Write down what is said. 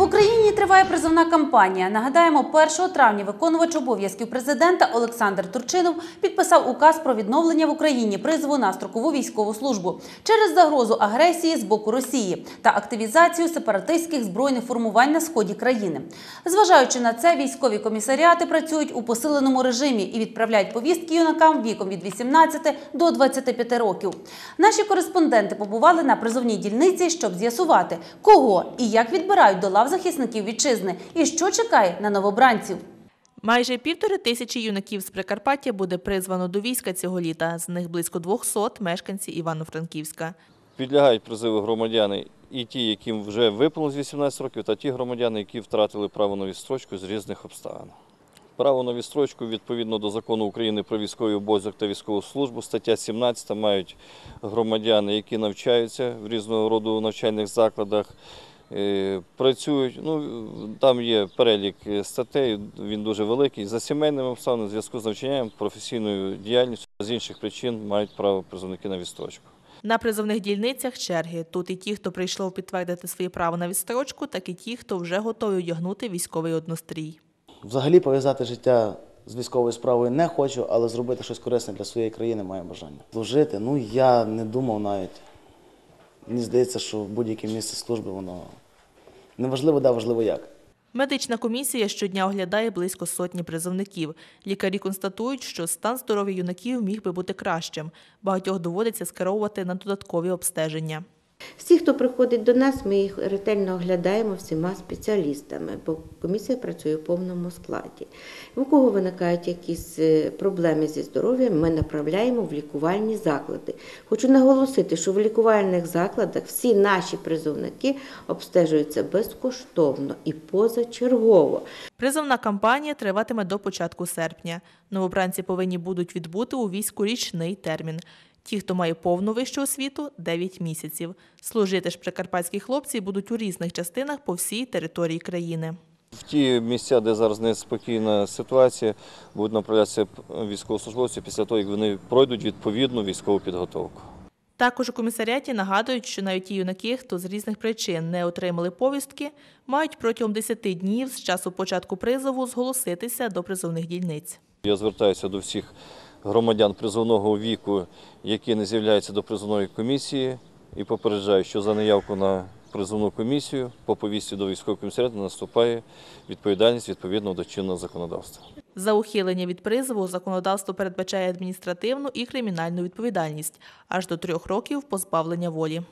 В Україні триває призовна кампанія. Нагадаємо, 1 травня виконувач обов'язків президента Олександр Турчинов підписав указ про відновлення в Україні призову на строкову військову службу через загрозу агресії з боку Росії та активізацію сепаратистських збройних формувань на сході країни. Зважаючи на це, військові комісаріати працюють у посиленому режимі і відправляють повістки юнакам віком від 18 до 25 років. Наші кореспонденти побували на призовній дільниці, щоб з'ясувати, кого і як відбирають до лав захисників вітчизни і що чекає на новобранців. Майже півтори тисячі юнаків з Прикарпаття буде призвано до війська цього літа. З них близько 200 – мешканці Івано-Франківська. Підлягають призиву громадяни і ті, яким вже виповнилось 18 років, та ті громадяни, які втратили право на відстрочку з різних обставин. Право на відстрочку відповідно до закону України про військовий обов'язок та військову службу, стаття 17 мають громадяни, які навчаються в різного роду навчальних закладах, працюють. Ну, там є перелік статей, він дуже великий. За сімейними обставинами, в зв'язку з навчанням, професійною діяльністю, з інших причин мають право призовники на відстрочку. На призовних дільницях черги. Тут і ті, хто прийшов підтвердити своє право на відстрочку, так і ті, хто вже готові одягнути військовий однострій. Взагалі пов'язати життя з військовою справою не хочу, але зробити щось корисне для своєї країни маю бажання. Служити, ну я не думав навіть. Мені здається, що будь-яке місце служби воно неважливо, де, важливо як. Медична комісія щодня оглядає близько сотні призовників. Лікарі констатують, що стан здоров'я юнаків міг би бути кращим. Багатьох доводиться скеровувати на додаткові обстеження. Всі, хто приходить до нас, ми їх ретельно оглядаємо всіма спеціалістами, бо комісія працює в повному складі. У кого виникають якісь е, проблеми зі здоров'ям, ми направляємо в лікувальні заклади. Хочу наголосити, що в лікувальних закладах всі наші призовники обстежуються безкоштовно і позачергово. Призовна кампанія триватиме до початку серпня. Новобранці повинні будуть відбути у війську річний термін. Ті, хто має повну вищу освіту 9 місяців. Служити ж прикарпатські хлопці будуть у різних частинах по всій території країни. В ті місця, де зараз неспокійна ситуація, будуть направлятися військовослужбовці після того, як вони пройдуть відповідну військову підготовку. Також у комісаріаті нагадують, що навіть ті юнаки, хто з різних причин не отримали повістки, мають протягом 10 днів з часу початку призову зголоситися до призовних дільниць. Я звертаюся до всіх громадян призовного віку, які не з'являються до призовної комісії, і попереджаю, що за неявку на призовну комісію по повісті до військового комісаріату наступає відповідальність відповідно до чинного законодавства. За ухилення від призову законодавство передбачає адміністративну і кримінальну відповідальність аж до трьох років позбавлення волі.